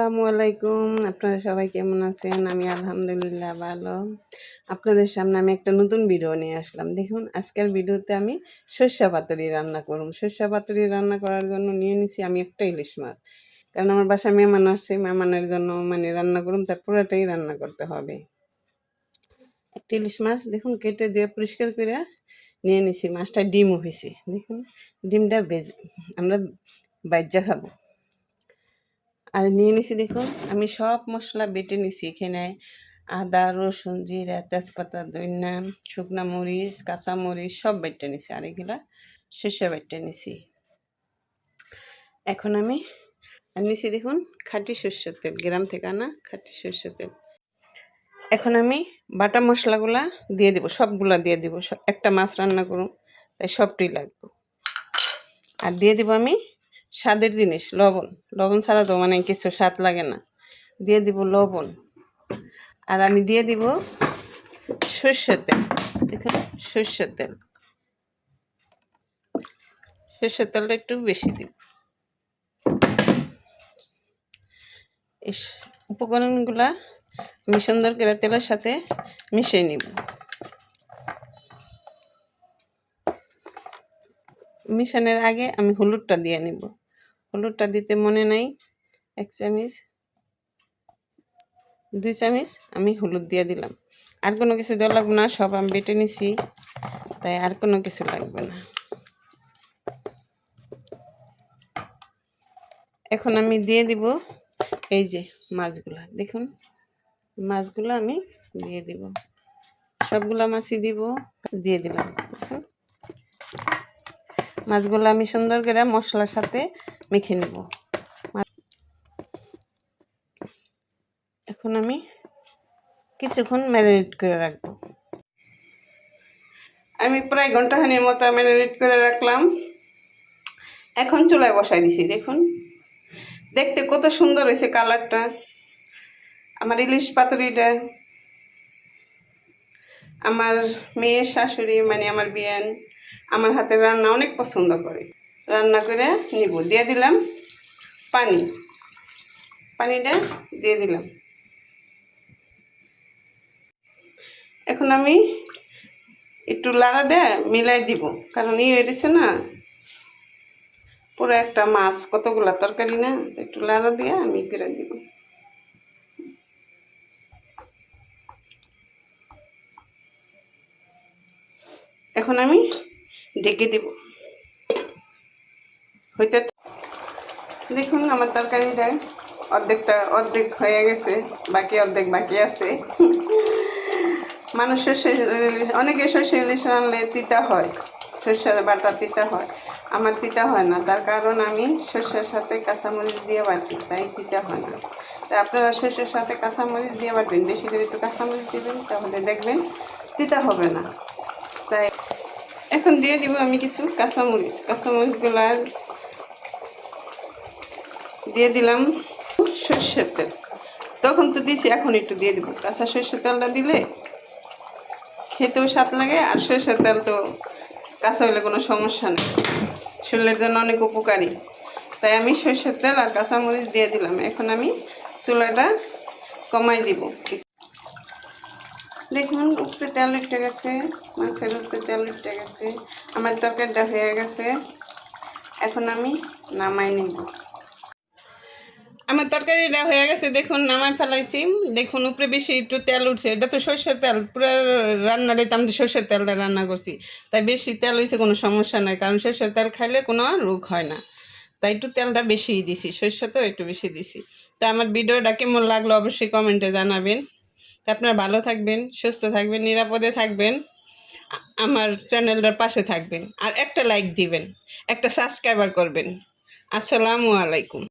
আসসালামু আলাইকুম। আপনারা সবাই কেমন আছেন? আমি আলহামদুলিল্লাহ ভালো। আপনাদের সামনে আমি একটা নতুন ভিডিও নিয়ে আসলাম। দেখুন, আজকের ভিডিওতে আমি সর্ষা পাতুরি রান্না করুন সর্ষা পাতুরি রান্না করার জন্য নিয়ে নিছি আমি একটা ইলিশ মাছ। কারণ আমার বাসায় মেহমান আসছে, মেহমানের জন্য মানে রান্না করুন তার পুরোটাই রান্না করতে হবে। একটা ইলিশ মাছ দেখুন, কেটে দিয়ে পরিষ্কার করে নিয়ে নিছি। মাছটা ডিমও হয়েছে দেখুন, ডিমটা ভেজে আমরা বাজ্যা খাব। আর নিয়ে নিছি দেখুন, আমি সব মশলা বেটে নিছি এখানে। আদা, রসুন, জিরা, তেজপাতা দইনা শুকনা মরিচ, কাঁচা মরিচ সব বেটে নিছি আর এগুলা শস্য বেটে নিছি। এখন আমি আর নিছি দেখুন খাঁটি সর্ষের তেল, গ্রাম থেকে আনা খাঁটি সর্ষের তেল। এখন আমি বাটা মশলাগুলা দিয়ে দিব, সবগুলা দিয়ে দিব একটা মাছ রান্না করুন, তাই সবটাই লাগবে। আর দিয়ে দিব আমি স্বাদের জিনিস, লবণ। লবণ ছাড়া তো মানে কিছু স্বাদ লাগে না। দিয়ে দিব লবণ। আর আমি দিয়ে দিব সর্ষের তেল। দেখুন, সর্ষের তেল। সর্ষের তেলটা একটু বেশি দিব এই উপকরণগুলা আমি সুন্দর করে তেলের সাথে মিশিয়ে নিব। মিশানোর আগে আমি হলুদটা দিয়ে নিব। হলুদটা দিতে মনে নাই। এক চামচ। দুই চামিচ আমি হলুদ দিয়ে দিলাম। আর কোনো কিছু দেওয়া লাগবে না, সব আমি বেটে নিছি। তাই আর কোনো কিছু লাগবে না। এখন আমি দিয়ে দিব এই যে মাছগুলা, দেখুন। মাছগুলো আমি দিয়ে দিব। সবগুলা মাছই দিব, দিয়ে দিলাম। মাছগুলো আমি সুন্দর করে মশলার সাথে মেখে নেব। এখন আমি কিছুক্ষণ ম্যারিনেট করে রাখব। আমি প্রায় ঘন্টাখানির মতো ম্যারিনেট করে রাখলাম। এখন চুলায় বসাই দিছি, দেখুন। দেখতে কত সুন্দর হয়েছে কালারটা। আমার ইলিশ পাতুরিটা, আমার মেয়ের শাশুড়ি মানে আমার বিয়ান আমার হাতের রান্না অনেক পছন্দ করে। রান্না করে নিব, দিয়ে দিলাম পানি। পানিটা দিয়ে দিলাম। এখন আমি একটু লাড়া দেয় মিলাই দিব, কারণ ই হয়েছে না, পুরো একটা মাছ, কতগুলা তরকারি না একটু লাড়া দিয়ে আমি করে দিব। এখন আমি ডেকে দিব। হইতে দেখুন, আমার তরকারিটা অর্ধেকটা অর্ধেক হয়ে গেছে, বাকি অর্ধেক বাকি আছে। মানুষের সে- অনেকে সর্ষে ইলিশ রানলে তিতা হয় সর্ষে বাটা তিতা হয়। আমার তিতা হয় না, তার কারণ আমি সর্ষের সাথে কাঁচামরিচ দিয়ে বাটি, তাই তিতা হয় না। তাই আপনারা সর্ষের সাথে কাঁচামরিচ দিয়ে বাটবেন, বেশি করে একটু কাঁচামরিচ দেবেন, তাহলে দেখবেন তিতা হবে না। তাই এখন দিয়ে দিব আমি কিছু কাঁচামরিচ। কাঁচামরিচগুলো দিয়ে দিলাম সর্ষের তেল। তখন তো দিছি, এখন একটু দিয়ে দিব। কাঁচা সর্ষের তেলটা দিলে খেতেও স্বাদ লাগে, আর সর্ষের তেল তো কাঁচা হলে কোনো সমস্যা নেই। শরীরের জন্য অনেক উপকারী। তাই আমি সর্ষের তেল আর কাঁচামরিচ দিয়ে দিলাম। এখন আমি চুলাটা কমাই দিব। দেখুন উপরে তেল উঠে গেছে, মাছের উপরে তেল উঠে গেছে, আমার তরকারিটা হয়ে গেছে। এখন আমি নামাই নিব। আমার তরকারিটা হয়ে গেছে, দেখুন, নামাই ফেলাইছি। দেখুন, উপরে বেশি একটু তেল উঠছে। এটা তো সর্ষের তেল, পুরো রান্নাটাই তো আমি তো সর্ষের তেল দিয়ে রান্না করছি। তাই বেশি তেল হয়েছে কোনো সমস্যা নাই, কারণ সর্ষের তেল খাইলে কোনো রোগ হয় না। তাই একটু তেলটা বেশিই দিছি, সর্ষেতেও একটু বেশি দিছি। তো আমার ভিডিওটা কেমন লাগল অবশ্যই কমেন্টে জানাবেন। তা আপনারা ভালো থাকবেন, সুস্থ থাকবেন, নিরাপদে থাকবেন। আমার চ্যানেলটার পাশে থাকবেন। আর একটা লাইক দিবেন, একটা সাবস্ক্রাইবার করবেন। আসসালামু আলাইকুম।